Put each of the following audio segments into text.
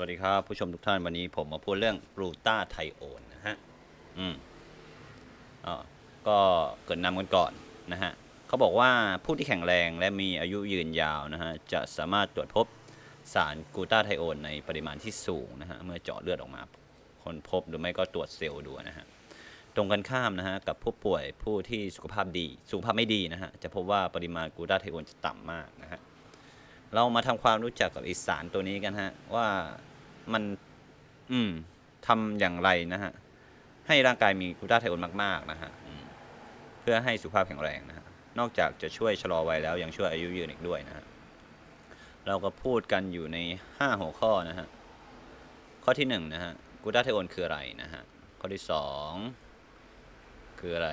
วัสดีครับ ผู้ชมทุกท่านวันนี้ผมมาพูดเรื่องกลูตาไทโอนนะฮะ อืมอ่าก็เกรินนำกันก่อนนะฮะเขาบอกว่าผู้ที่แข็งแรงและมีอายุยืนยาวนะฮะ จะสามารถตรวจพบสารกูตาไทโอนในปริมาณที่สูงนะฮะ เมื่อเจาะเลือดออกมาคนพบหรือไม่ก็ตรวจเซลล์ดูนะฮะ ตรงกันข้ามนะฮะ กับผู้ป่วยผู้ที่สุขภาพดี สุขภาพไม่ดีนะฮะ จะพบว่าปริมาณกูตาไทโอนจะต่ำมากนะฮะ เรามาทำความรู้จักกับไอสารตัวนี้กันฮะ ว่ามัน อืมทำอย่างไรนะฮะ ให้ร่างกายมีกลูตาไทโอนมากๆนะฮะเพื่อให้สุขภาพแข็งแรงนะฮะนอกจากจะช่วยชะลอวัยแล้วยังช่วยอายุยืนอีกด้วยนะฮะเราก็พูดกันอยู่ใน 5 หัวข้อนะฮะ ข้อที่ 1 นะฮะกลูตาไทโอนคืออะไรนะฮะ ข้อที่ 2 คืออะไร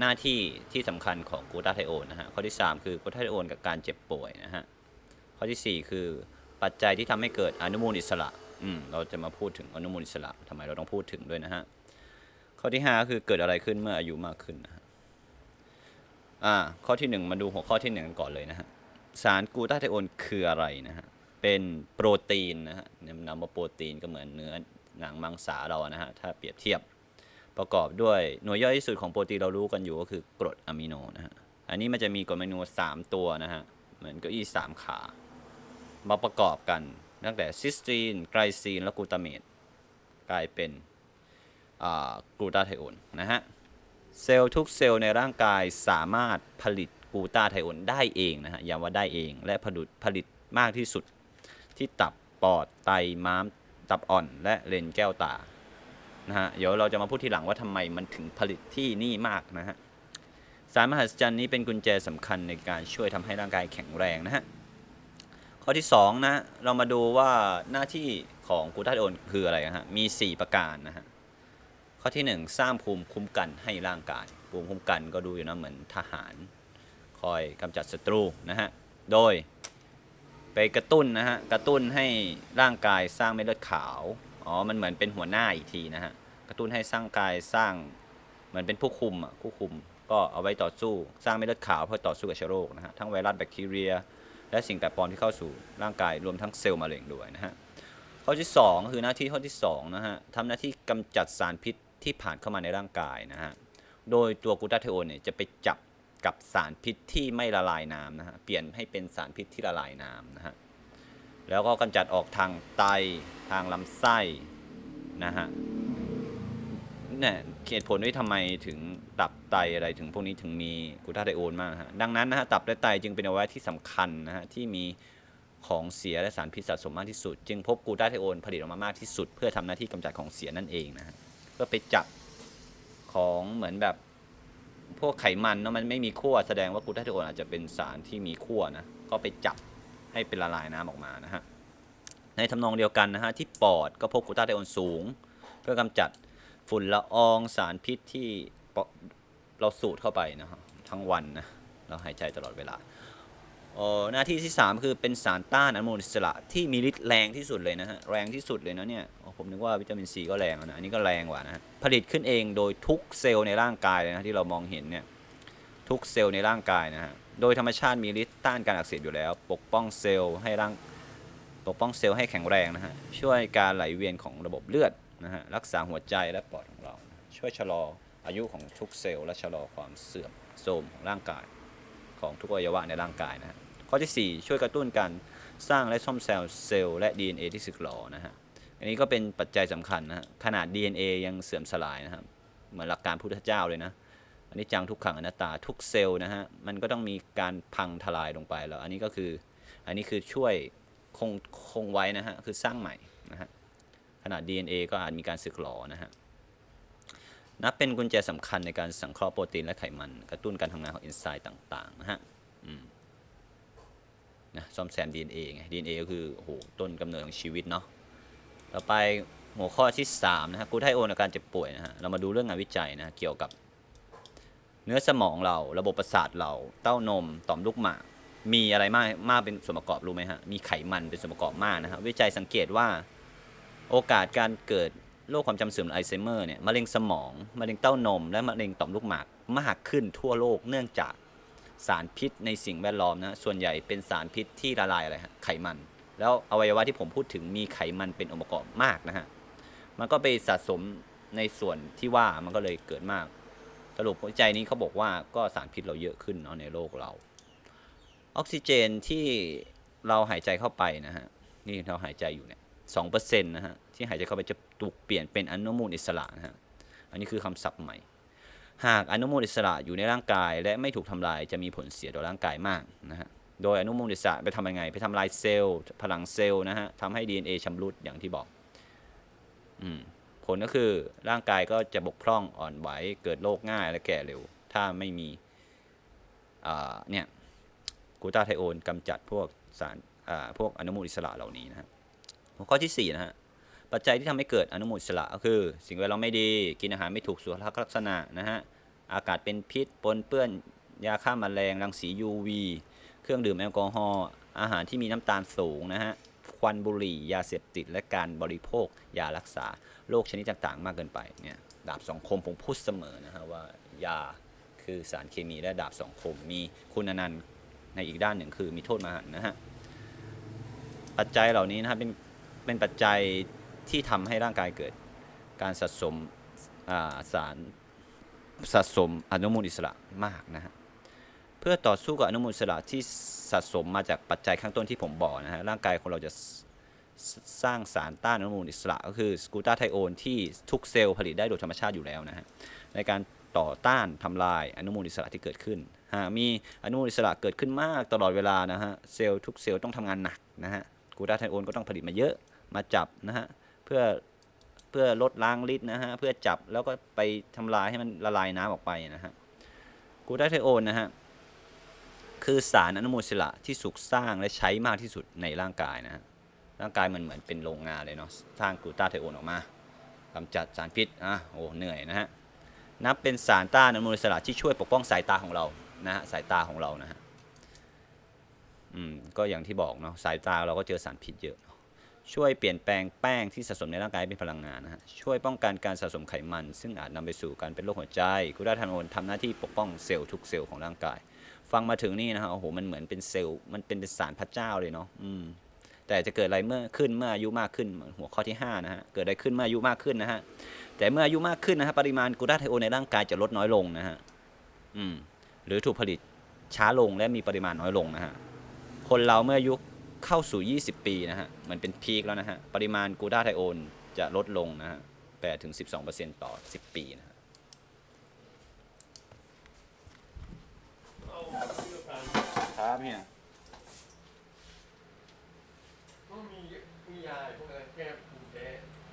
หน้าที่ที่สำคัญของกลูตาไทโอนนะฮะ ข้อที่ 3 คือกลูตาไทโอนกับการเจ็บป่วยนะฮะ ข้อที่ 4 คือปัจจัยที่ทำให้เกิดอนุมูลอิสระอืมเราจะมาพูดถึงอนุมูลอิสระทำไมเราต้องพูดถึงด้วยนะฮะข้อที่ 5 คือเกิดอะไรขึ้นเมื่ออายุมากขึ้นนะฮะอ่าข้อที่ 1 มาดูหัวข้อที่1กันก่อนเลยนะฮะสารกูตาไทโอนคืออะไรนะฮะเป็นโปรตีนนะฮะนำมาโปรตีนก็เหมือนเนื้อหนังมังสาเรานะฮะถ้าเปรียบเทียบประกอบด้วยหน่วยย่อยที่สุดของโปรตีนเรารู้กันอยู่ก็คือกรดอะมิโนนะฮะอันนี้มันจะมีกรดอะมิโน3ตัวนะฮะเหมือนเก้าอี้สามขา มาประกอบกันตั้งแต่ซิสตีนไกลซีน และกูตาเมตกลายเป็นกลูตาไทโอนนะฮะ เซลล์ทุกเซลล์ในร่างกายสามารถผลิตกลูตาไทโอนได้เองนะฮะย้ำว่าได้เองและผลิตผลิตมากที่สุดที่ตับปอดไตม้าม ตับอ่อนและเลนแก้วตานะฮะเดี๋ยวเราจะมาพูดทีหลังว่าทำไมมันถึงผลิตที่นี่มากนะฮะสารมหัศจรรย์นี้เป็นกุญแจสำคัญในการช่วยทำให้ร่างกายแข็งแรงนะฮะ ข้อที่ 2 นะเรามาดูว่าหน้าที่ของกูตาไทโอนคืออะไรนะฮะมี 4 ประการนะฮะข้อที่ 1 สร้างภูมิคุ้มกันให้ร่างกายภูมิคุ้มกันก็ดูอยู่นะเหมือนทหาร คอยกำจัดศัตรูนะฮะโดยไปกระตุ้นนะฮะกระตุ้นให้ร่างกายสร้างเม็ดเลือดขาวอ๋อมันเหมือนเป็นหัวหน้าอีกทีนะฮะกระตุ้นให้สร้างกายสร้างเหมือนเป็นผู้คุมอะผู้คุมก็เอาไว้ต่อสู้สร้างเม็ดเลือดขาวเพื่อต่อสู้กับเชื้อโรคนะฮะทั้งไวรัสแบคทีเรีย และสิ่งแปลกปลอมที่เข้าสู่ร่างกายรวมทั้งเซลล์มะเร็งด้วยนะฮะข้อที่ 2 คือหน้าที่ข้อที่2นะฮะทำหน้าที่กำจัดสารพิษที่ผ่านเข้ามาในร่างกายนะฮะโดยตัวกูตาไทโอนเนี่ยจะไปจับกับสารพิษที่ไม่ละลายน้ำนะฮะเปลี่ยนให้เป็นสารพิษที่ละลายน้ำนะฮะแล้วก็กำจัดออกทางไตทางลำไส้นะฮะ เนี่ยเหตุผลว่าทำไมถึงตับไตอะไรถึงพวกนี้ถึงมีกลูตาไทโอนมากฮะดังนั้นนะฮะตับและไตจึงเป็นอวัยวะที่สำคัญนะฮะที่มีของเสียและสารพิษสะสมมากที่สุด จึงพบกลูตาไทโอนผลิตออกมามากที่สุด เพื่อทำหน้าที่กำจัดของเสียนั่นเองนะฮะเพื่อไปจับของเหมือนแบบพวกไขมันเนาะมันไม่มีขั้วแสดงว่ากลูตาไทโอนอาจจะเป็นสารที่มีขั้วนะก็ไปจับให้เป็นละลายน้ำออกมานะฮะในทำนองเดียวกันนะฮะที่ปอดก็พบกลูตาไทโอนสูง เพื่อกำจัด ฝุ่นละอองสารพิษที่เราสูดเข้าไปนะฮะทั้งวันนะเราหายใจตลอดเวลาโอ้หน้าที่ที่ 3 คือเป็นสารต้านอนุมูลอิสระที่มีฤทธิ์แรงที่สุดเลยนะฮะแรงที่สุดเลยนะเนี่ยผมนึกว่าวิตามินซีก็แรงนะอันนี้ก็แรงกว่านะผลิตขึ้นเองโดยทุกเซลล์ในร่างกายเลยนะที่เรามองเห็นเนี่ยทุกเซลล์ในร่างกายนะฮะโดยธรรมชาติมีฤทธิ์ต้านการอักเสบอยู่แล้ว ปกป้องเซลล์ให้ร่างปกป้องเซลล์ให้แข็งแรงนะฮะช่วยการไหลเวียนของระบบเลือด นะฮะรักษาหัวใจและปอดของเรา ช่วยชะลออายุของทุกเซลล์และชะลอความเสื่อมโทรมของร่างกายของทุกอวัยวะในร่างกายนะฮะข้อที่ 4 ช่วยกระตุ้นการสร้างและซ่อมแซมเซลล์และ DNA ที่สึกหรอนะฮะอันนี้ก็เป็นปัจจัยสำคัญนะฮะขนาด DNA ยังเสื่อมสลายนะครับเหมือนหลักการพุทธเจ้าเลยนะอันนี้จังทุกขังอนัตตาทุกเซลล์นะฮะมันก็ต้องมีการพังทลายลงไปแล้ว อันนี้ก็คืออันนี้คือช่วยคงคงไว้นะฮะคือสร้างใหม่นะฮะ ขนาด DNA ก็อาจมีการสึกหรอนะฮะนับเป็นกุญแจสำคัญในการสังเคราะห์โปรตีนและไขมัน กระตุ้นการทำงานของเอนไซม์ต่าง ๆ นะฮะนะซ่อมแซม DNA ไง DNA ก็คือโอ้โหต้นกำเนิดของชีวิตเนาะต่อไปหัวข้อที่ 3 นะฮะกูไทโอนอาการเจ็บป่วยนะฮะเรามาดูเรื่องงานวิจัยนะเกี่ยวกับ เนื้อสมองเราระบบประสาทเราเต้านมต่อมลูกหมากมีอะไรมากมากเป็นส่วนประกอบรู้ไหมฮะมีไขมันเป็นส่วนประกอบมากนะฮะวิจัยสังเกตว่า โอกาสการเกิดโรคความจำเสื่อมไอลไซเมอร์เนี่ยมะเร็งสมองมะเร็งเต้านม และมะเร็งต่อมลูกหมากมากขึ้นทั่วโลกเนื่องจากสารพิษในสิ่งแวดล้อมนะส่วนใหญ่เป็นสารพิษที่ละลายอะไรฮะไขมัน แล้วอวัยวะที่ผมพูดถึงมีไขมันเป็นองค์ประกอบมากนะฮะมันก็ไปสะสมในส่วนที่ว่ามันก็เลยเกิดมากสรุปวิจัยนี้เขาบอกว่าก็สารพิษเราเยอะขึ้นเนาะในโลกเรา ออกซิเจนที่เราหายใจเข้าไปนะฮะนี่เราหายใจอยู่เนี่ย สองเปอร์เซ็นต์นะฮะที่หายใจเข้าไปจะถูกเปลี่ยนเป็นอนุมูลอิสระนะฮะอันนี้คือคำศัพท์ใหม่ หากอนุมูลอิสระอยู่ในร่างกาย และไม่ถูกทำลายจะมีผลเสียต่อร่างกายมากนะฮะโดยอนุมูลอิสระไปทำยังไง ไปทำลายเซลล์พลังเซลล์นะฮะทำให้ DNA ชำรุดอย่างที่บอกอผลก็คือร่างกายก็จะบกพร่องอ่อนไหวเกิดโรคง่ายและแก่เร็ว ถ้าไม่มีเนี่ยกูตาไทโอนกำจัดพวกสารพวกอนุมูลอิสระเหล่านี้นะฮะ หัวข้อที่สี่นะฮะปัจจัยที่ทำให้เกิดอนุมูลอิสระก็คือ สิ่งแวดล้อมไม่ดี กินอาหารไม่ถูกสุขลักษณะนะฮะอากาศเป็นพิษปนเปื้อนยาฆ่าแมลงรังสี UV เครื่องดื่มแอลกอฮอล์อาหารที่มีน้ำตาลสูงนะฮะควันบุหรี่ ยาเสพติด และการบริโภคยารักษาโรคชนิดต่างๆ มากเกินไปเนี่ยดาบสองคมผมพูดเสมอนะฮะว่ายาคือสารเคมีและดาบสองคม มีคุณอนันต์ในอีกด้านหนึ่งคือมีโทษมหันนะฮะปัจจัยเหล่านี้นะครับเป็น เป็นปัจจัยที่ทำให้ร่างกายเกิดการสะสมาสารสะสมอนุมูลอิสระมากนะฮะเพื่อต่อสู้กับอนุมูลอิสระที่สะสมมาจากปัจจัยข้างต้นที่ผมบอกนะฮะร่างกายของเราจะสร้างสารต้านอนุมูลอิสระ ก็คือสกูตาไทโอนที่ทุกเซลล์ผลิตได้โดยธรรมชาติอยู่แล้วนะฮะในการต่อต้านทำลายอนุมูลอิสระที่เกิดขึ้นหากมีอนุมูลอิสระเกิดขึ้นมากตลอดเวลานะฮะเซลล์ทุกเซลล์ต้องทำงานหนักนะฮะสกูตาไทโอนก็ต้องผลิตมาเยอะ มาจับนะฮะเพื่อเพื่อลดล้างฤทธิ์นะฮะเพื่อจับแล้วก็ไปทำลายให้มันละลายน้ำออกไปนะฮะกูตาไทโอนนะฮะคือสารอนุมูลอิสระที่สุกสร้างและใช้มากที่สุดในร่างกายนะฮะร่างกายมันเหมือนเป็นโรงงานเลยเนาะสร้างกลูตาไทโอนออกมากำจัดสารพิษอะโอ้เหนื่อยนะฮะนับเป็นสารต้านอนุมูลอิสระที่ช่วยปกป้องสายตาของเรานะฮะสายตาของเรานะฮะอืมก็อย่างที่บอกเนาะสายตาเราก็เจอสารพิษเยอะเนอะ ช่วยเปลี่ยนแปลงแป้งที่สะสมในร่างกายเป็นพลังงานนะฮะช่วยป้องกันการสะสมไขมัน ซึ่งอาจนำไปสู่การเป็นโรคหัวใจกลูตาไทโอนทำหน้าที่ปกป้องเซลล์ทุกเซลล์ของร่างกาย ฟังมาถึงนี่นะฮะโอ้โหมันเหมือนเป็นเซลล์มันเป็นสารพระเจ้าเลยเนาะอืมแต่จะเกิดอะไรเมื่อขึ้นเมื่ออายุมากขึ้นเหมือนหัวข้อที่5นะฮะเกิดอะไรขึ้นเมื่ออายุมากขึ้นนะฮะแต่เมื่ออายุมากขึ้นนะฮะปริมาณกลูตาไทโอนในร่างกายจะลดน้อยลงนะฮะอืมหรือถูกผลิตช้าลงและมีปริมาณน้อยลงนะฮะคนเราเมื่ออายุ เข้าสู่ 20 ปีนะฮะ มันเป็นพีคแล้วนะฮะ ปริมาณกูด้าไทโอนจะลดลงนะฮะ8ถึง 12%ต่อ 10 ปีนะฮะเอาเรื่องการครับเนี่ย ก็มีมียาพวกอะไรแก้ภูมิแพ้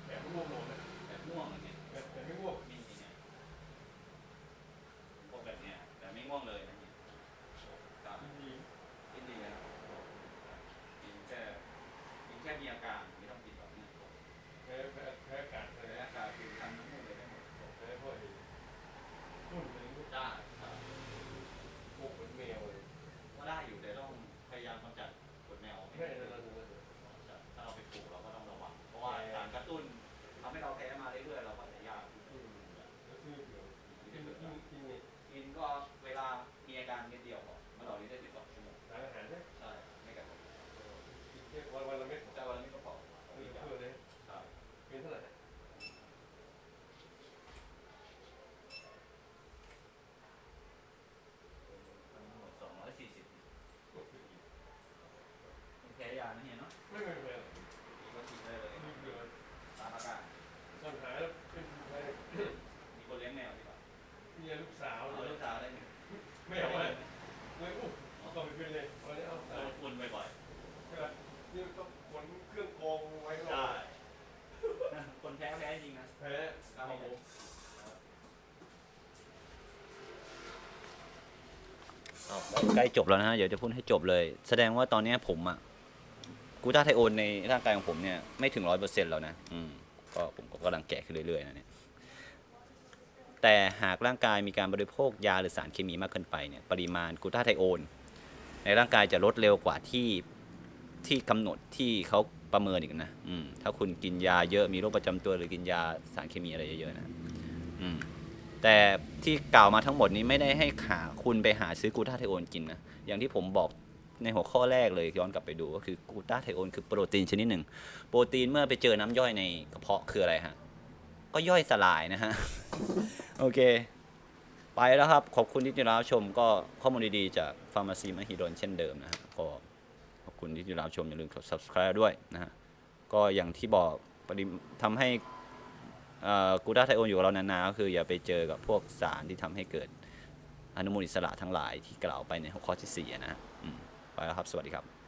แต่ไม่ง่วงนอนนะ แบบม่วงอย่างเงี้ย แต่แต่ไม่ง่วง มีเนี่ยพวกแบบเนี้ยแต่ไม่ง่วงเลยนะเนี่ยครับ มี กินดีนะครับกินแค่กินแค่มีอาการไม่ต้องกินแบบนี้ แพ้แพ้แพ้อากาศอะไร แต่ นะ อาการคือทำน้ำมูกเลยได้หมด แพ้พวกไอ้นุ่นอะไรพวก ได้ครับ พวกเหมือนแมวเลย ก็ได้อยู่แต่ต้องพยายามกำจัดขนแมวออก ไม่ ให้ นั่ ได้ นนั่นนั่น ถ้าเราไปปลูกเราก็ต้องระวัง เพราะว่าสารกระตุ้นทำให้เราแพ้มาเรื่อยๆเราก็จะยาก อืมแล้วคือเดี๋ยว กิ กิน น กินกินเนี่ย กินก็เวลามีอาการนิดเดียวพอมาต่อนี้ได้12ชั่วโมง สารอาหารเนี่ย ใช่ไม่กระทบ กินแค่วันวันละเม็ด แต่วันนี้ก็พอ เพื่อเพื่อเลย ใช่ เป็นเท่าไหร่ ทั้งหมด240 ก็คืออีก แพ้ยานะเฮียเนาะ ไม่ไม่ไม่ ก็ฉีดได้เลย มีเกลือ ตามอาการ ตอนหายแล้วเป็นอะไร มีคนเลี้ยงแมวดีกว่า มีลูกสาว เอา เลย ลูกสาวได้ไหม ไม่เอาเลยเลยอู้ต้อง ไปเป็นเลยเอาเลยเอาโดสายนคุณบ่อยนี่ต้องขนเครื่องกรองไว้ๆก่อนได้คนแพ้แพ้จริงนะ แพ้ครับผมใกล้จบแล้วนะฮะ เดี๋ยวจะพูดให้จบเลย แสดงว่าตอนเนี้ยผมอะกลูตาไทโอนในร่างกายของผมเนี่ย ไม่ถึงร้อยเปอร์เซ็นต์แล้วนะ อืม ก็ผมก็กำลังแก่ขึ้นเรื่อยๆนะเนี่ย แต่หากร่างกายมีการบริโภคยาหรือสารเคมีมากเกินไปเนี่ย ปริมาณกลูตาไทโอน ในร่างกายจะลดเร็วกว่าที่ที่กำหนดที่เขาประเมินอีกนะอืมถ้าคุณกินยาเยอะมีโรคประจำตัวหรือกินยาสารเคมีอะไรเยอะๆนะอืมแต่ที่กล่าวมาทั้งหมดนี้ไม่ได้ให้ขาคุณไปหาซื้อกูตาไทโอนกินนะอย่างที่ผมบอกในหัวข้อแรกเลยย้อนกลับไปดูก็คือกูตาไทโอนคือโปรตีนชนิดหนึ่ง โปรตีนเมื่อไปเจอน้ำย่อยในกระเพาะคืออะไรฮะ ก็ย่อยสลายนะฮะ โอเค ไปแล้วครับ ขอบคุณที่ติดตามชมก็ข้อมูลดีๆ จากฟาร์มาซีมหิดลเช่นเดิมนะฮะก็ขอบคุณที่ติดตามชมอย่าลืมกด subscribe ด้วยนะฮะก็อย่างที่บอกปริทำให้กูด้าไทโอนอยู่กับเรานานๆก็คืออย่าไปเจอกับพวกสารที่ทำให้เกิดอนุมูลอิสระทั้งหลายที่กล่าวไปในหัวข้อที่สี่นะไปแล้วครับ สวัสดีครับ